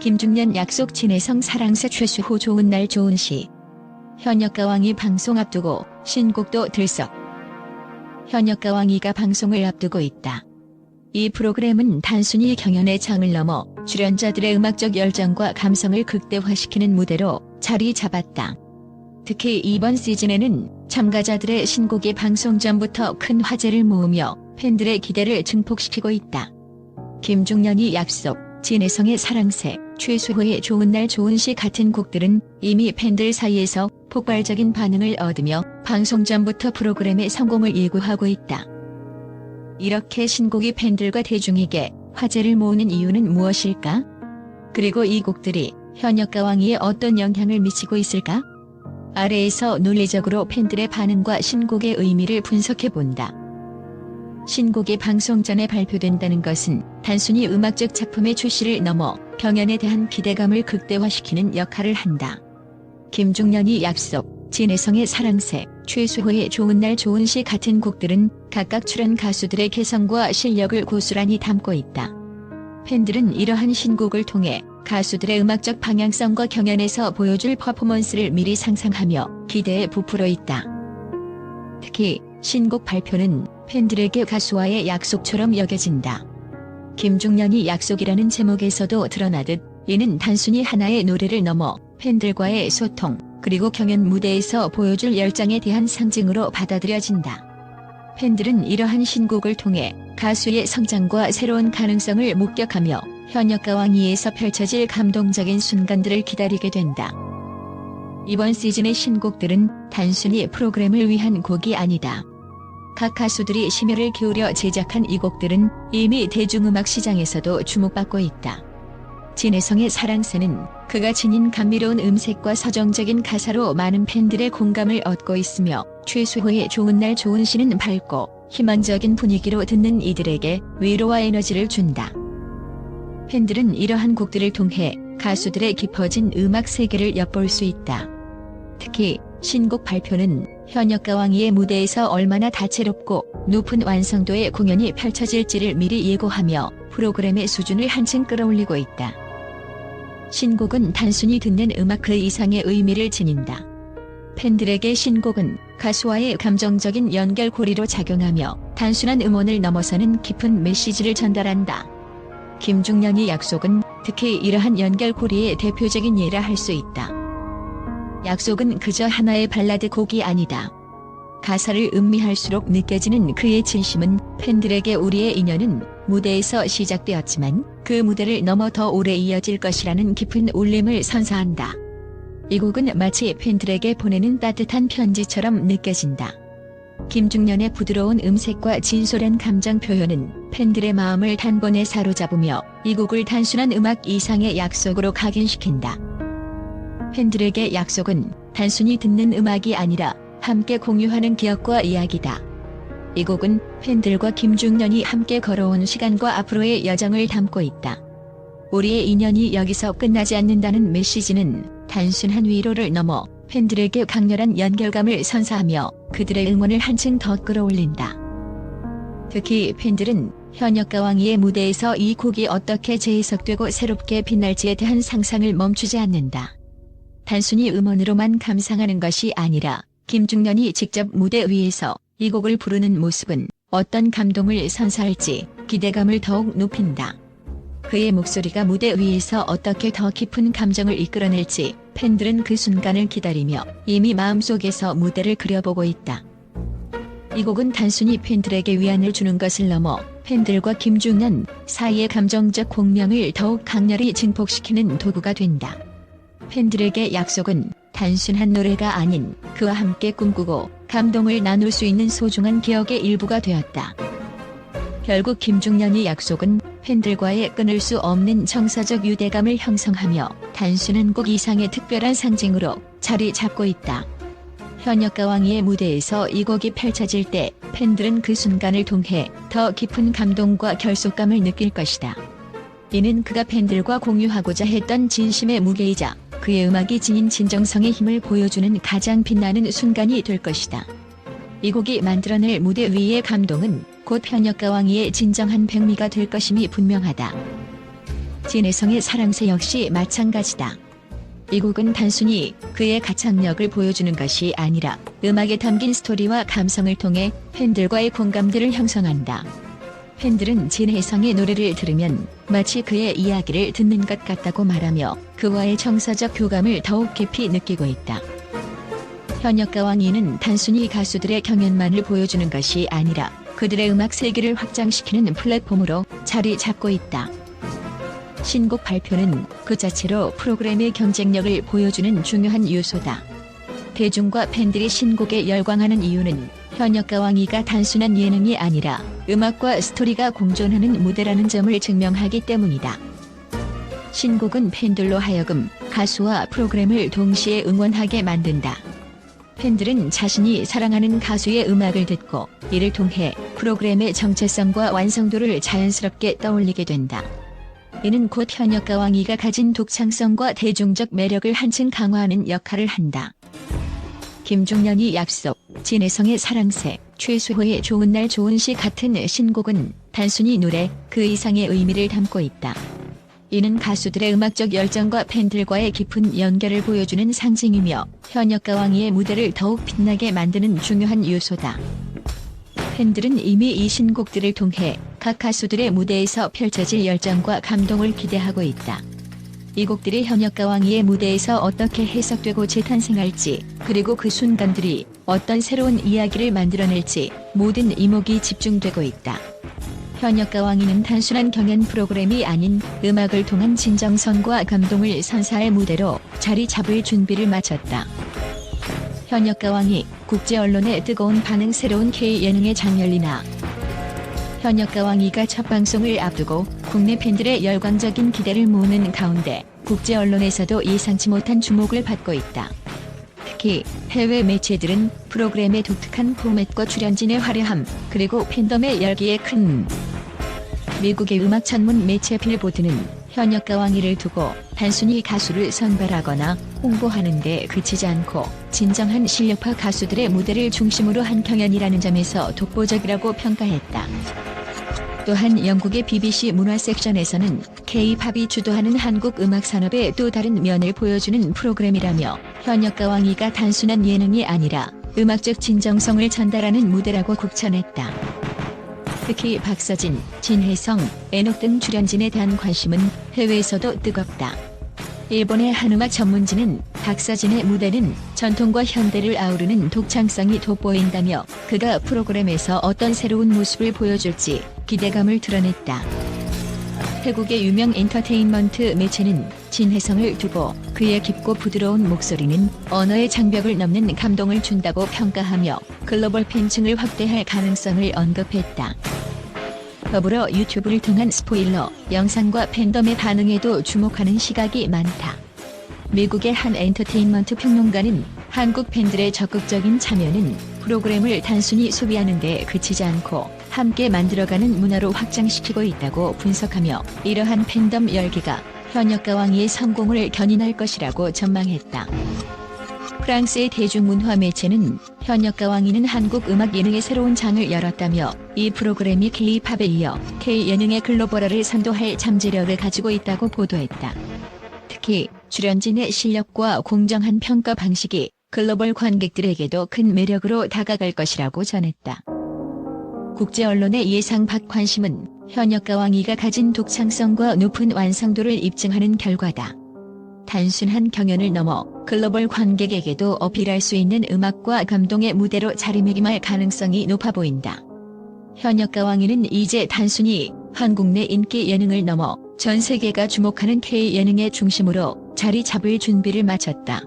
김중년 약속 진해성 사랑새 최수호 좋은 날 좋은 시 현역가왕이 방송 앞두고 신곡도 들썩 현역가왕이가 방송을 앞두고 있다. 이 프로그램은 단순히 경연의 장을 넘어 출연자들의 음악적 열정과 감성을 극대화시키는 무대로 자리 잡았다. 특히 이번 시즌에는 참가자들의 신곡이 방송 전부터 큰 화제를 모으며 팬들의 기대를 증폭시키고 있다. 김중년이 약속, 진혜성의 사랑새, 최수호의 좋은 날 좋은 시 같은 곡들은 이미 팬들 사이에서 폭발적인 반응을 얻으며 방송 전부터 프로그램의 성공을 예고하고 있다. 이렇게 신곡이 팬들과 대중에게 화제를 모으는 이유는 무엇일까? 그리고 이 곡들이 현역 가왕이에 어떤 영향을 미치고 있을까? 아래에서 논리적으로 팬들의 반응과 신곡의 의미를 분석해 본다. 신곡이 방송 전에 발표된다는 것은 단순히 음악적 작품의 출시를 넘어 경연에 대한 기대감을 극대화시키는 역할을 한다. 김중년이 약속, 진혜성의 사랑새, 최수호의 좋은 날 좋은 시 같은 곡들은 각각 출연 가수들의 개성과 실력을 고스란히 담고 있다. 팬들은 이러한 신곡을 통해 가수들의 음악적 방향성과 경연에서 보여줄 퍼포먼스를 미리 상상하며 기대에 부풀어 있다. 특히 신곡 발표는 팬들에게 가수와의 약속처럼 여겨진다. 김중년이 약속이라는 제목에서도 드러나듯 이는 단순히 하나의 노래를 넘어 팬들과의 소통, 그리고 경연 무대에서 보여줄 열정에 대한 상징으로 받아들여진다. 팬들은 이러한 신곡을 통해 가수의 성장과 새로운 가능성을 목격하며 현역 가왕이에서 펼쳐질 감동적인 순간들을 기다리게 된다. 이번 시즌의 신곡들은 단순히 프로그램을 위한 곡이 아니다. 각 가수들이 심혈을 기울여 제작한 이 곡들은 이미 대중음악 시장에서도 주목받고 있다. 진혜성의 사랑새는 그가 지닌 감미로운 음색과 서정적인 가사로 많은 팬들의 공감을 얻고 있으며 최수호의 좋은 날 좋은 시는 밝고 희망적인 분위기로 듣는 이들에게 위로와 에너지를 준다. 팬들은 이러한 곡들을 통해 가수들의 깊어진 음악 세계를 엿볼 수 있다. 특히 신곡 발표는 현역 가왕이의 무대에서 얼마나 다채롭고 높은 완성도의 공연이 펼쳐질지를 미리 예고하며 프로그램의 수준을 한층 끌어올리고 있다. 신곡은 단순히 듣는 음악 그 이상의 의미를 지닌다. 팬들에게 신곡은 가수와의 감정적인 연결고리로 작용하며 단순한 음원을 넘어서는 깊은 메시지를 전달한다. 김중년의 약속은 특히 이러한 연결고리의 대표적인 예라 할 수 있다. 약속은 그저 하나의 발라드 곡이 아니다. 가사를 음미할수록 느껴지는 그의 진심은 팬들에게 우리의 인연은 무대에서 시작되었지만 그 무대를 넘어 더 오래 이어질 것이라는 깊은 울림을 선사한다. 이 곡은 마치 팬들에게 보내는 따뜻한 편지처럼 느껴진다. 김중년의 부드러운 음색과 진솔한 감정 표현은 팬들의 마음을 단번에 사로잡으며 이 곡을 단순한 음악 이상의 약속으로 각인시킨다. 팬들에게 약속은 단순히 듣는 음악이 아니라 함께 공유하는 기억과 이야기다. 이 곡은 팬들과 김중년이 함께 걸어온 시간과 앞으로의 여정을 담고 있다. 우리의 인연이 여기서 끝나지 않는다는 메시지는 단순한 위로를 넘어 팬들에게 강렬한 연결감을 선사하며 그들의 응원을 한층 더 끌어올린다. 특히 팬들은 현역 가왕이의 무대에서 이 곡이 어떻게 재해석되고 새롭게 빛날지에 대한 상상을 멈추지 않는다. 단순히 음원으로만 감상하는 것이 아니라 김중년이 직접 무대 위에서 이 곡을 부르는 모습은 어떤 감동을 선사할지 기대감을 더욱 높인다. 그의 목소리가 무대 위에서 어떻게 더 깊은 감정을 이끌어낼지 팬들은 그 순간을 기다리며 이미 마음속에서 무대를 그려보고 있다. 이 곡은 단순히 팬들에게 위안을 주는 것을 넘어 팬들과 김중년 사이의 감정적 공명을 더욱 강렬히 증폭시키는 도구가 된다. 팬들에게 약속은 단순한 노래가 아닌 그와 함께 꿈꾸고 감동을 나눌 수 있는 소중한 기억의 일부가 되었다. 결국 김중년의 약속은 팬들과의 끊을 수 없는 정서적 유대감을 형성하며 단순한 곡 이상의 특별한 상징으로 자리 잡고 있다. 현역가왕이의 무대에서 이 곡이 펼쳐질 때 팬들은 그 순간을 통해 더 깊은 감동과 결속감을 느낄 것이다. 이는 그가 팬들과 공유하고자 했던 진심의 무게이자 그의 음악이 지닌 진정성의 힘을 보여주는 가장 빛나는 순간이 될 것이다. 이 곡이 만들어낼 무대 위의 감동은 곧 현역가왕이의 진정한 백미가 될 것임이 분명하다. 진혜성의 사랑새 역시 마찬가지다. 이 곡은 단순히 그의 가창력을 보여주는 것이 아니라 음악에 담긴 스토리와 감성을 통해 팬들과의 공감대를 형성한다. 팬들은 진혜성의 노래를 들으면 마치 그의 이야기를 듣는 것 같다고 말하며 그와의 정서적 교감을 더욱 깊이 느끼고 있다. 현역가 왕이는 단순히 가수들의 경연만을 보여주는 것이 아니라 그들의 음악 세계를 확장시키는 플랫폼으로 자리 잡고 있다. 신곡 발표는 그 자체로 프로그램의 경쟁력을 보여주는 중요한 요소다. 대중과 팬들이 신곡에 열광하는 이유는 현역가 왕이가 단순한 예능이 아니라 음악과 스토리가 공존하는 무대라는 점을 증명하기 때문이다. 신곡은 팬들로 하여금 가수와 프로그램을 동시에 응원하게 만든다. 팬들은 자신이 사랑하는 가수의 음악을 듣고 이를 통해 프로그램의 정체성과 완성도를 자연스럽게 떠올리게 된다. 이는 곧 현역가 왕이가 가진 독창성과 대중적 매력을 한층 강화하는 역할을 한다. 김종련이 약속, 진혜성의 사랑새, 최수호의 좋은 날 좋은 시 같은 신곡은 단순히 노래 그 이상의 의미를 담고 있다. 이는 가수들의 음악적 열정과 팬들과의 깊은 연결을 보여주는 상징이며 현역 가 왕이의 무대를 더욱 빛나게 만드는 중요한 요소다. 팬들은 이미 이 신곡들을 통해 각 가수들의 무대에서 펼쳐질 열정과 감동을 기대하고 있다. 이 곡들이 현역 가 왕이의 무대에서 어떻게 해석되고 재탄생할지, 그리고 그 순간들이 어떤 새로운 이야기를 만들어낼지 모든 이목이 집중되고 있다. 현역 가 왕이는 단순한 경연 프로그램이 아닌 음악을 통한 진정성과 감동을 선사할 무대로 자리 잡을 준비를 마쳤다. 현역 가 왕이 국제 언론의 뜨거운 반응 새로운 K 예능의 장렬리나 현역 가 왕이가 첫 방송을 앞두고 국내 팬들의 열광적인 기대를 모으는 가운데 국제 언론에서도 예상치 못한 주목을 받고 있다. 특히 해외 매체들은 프로그램의 독특한 포맷과 출연진의 화려함 그리고 팬덤의 열기에 큰 미국의 음악 전문 매체 빌보드는 현역 가 왕이를 두고 단순히 가수를 선발하거나 홍보하는 데 그치지 않고 진정한 실력파 가수들의 무대를 중심으로 한 경연이라는 점에서 독보적이라고 평가했다. 또한 영국의 BBC 문화 섹션에서는 K-팝이 주도하는 한국 음악 산업의 또 다른 면을 보여주는 프로그램이라며 현역가 왕이가 단순한 예능이 아니라 음악적 진정성을 전달하는 무대라고 국천했다. 특히 박서진, 진혜성, 애녹 등 출연진에 대한 관심은 해외에서도 뜨겁다. 일본의 한음악 전문지는 박서진의 무대는 전통과 현대를 아우르는 독창성이 돋보인다며 그가 프로그램에서 어떤 새로운 모습을 보여줄지 기대감을 드러냈다. 태국의 유명 엔터테인먼트 매체는 진혜성을 두고 그의 깊고 부드러운 목소리는 언어의 장벽을 넘는 감동을 준다고 평가하며 글로벌 팬층을 확대할 가능성을 언급했다. 더불어 유튜브를 통한 스포일러 영상과 팬덤의 반응에도 주목하는 시각이 많다. 미국의 한 엔터테인먼트 평론가는 한국 팬들의 적극적인 참여는 프로그램을 단순히 소비하는 데 그치지 않고 함께 만들어가는 문화로 확장시키고 있다고 분석하며 이러한 팬덤 열기가 현역가 왕이의 성공을 견인할 것이라고 전망했다. 프랑스의 대중문화 매체는 현역가 왕이는 한국 음악 예능의 새로운 장을 열었다며 이 프로그램이 K-팝에 이어 K-예능의 글로벌화를 선도할 잠재력을 가지고 있다고 보도했다. 특히 출연진의 실력과 공정한 평가 방식이 글로벌 관객들에게도 큰 매력으로 다가갈 것이라고 전했다. 국제 언론의 예상 밖 관심은 현역가 왕이가 가진 독창성과 높은 완성도를 입증하는 결과다. 단순한 경연을 넘어 글로벌 관객에게도 어필할 수 있는 음악과 감동의 무대로 자리매김할 가능성이 높아 보인다. 현역가 왕이는 이제 단순히 한국 내 인기 예능을 넘어 전 세계가 주목하는 K 예능의 중심으로 자리 잡을 준비를 마쳤다.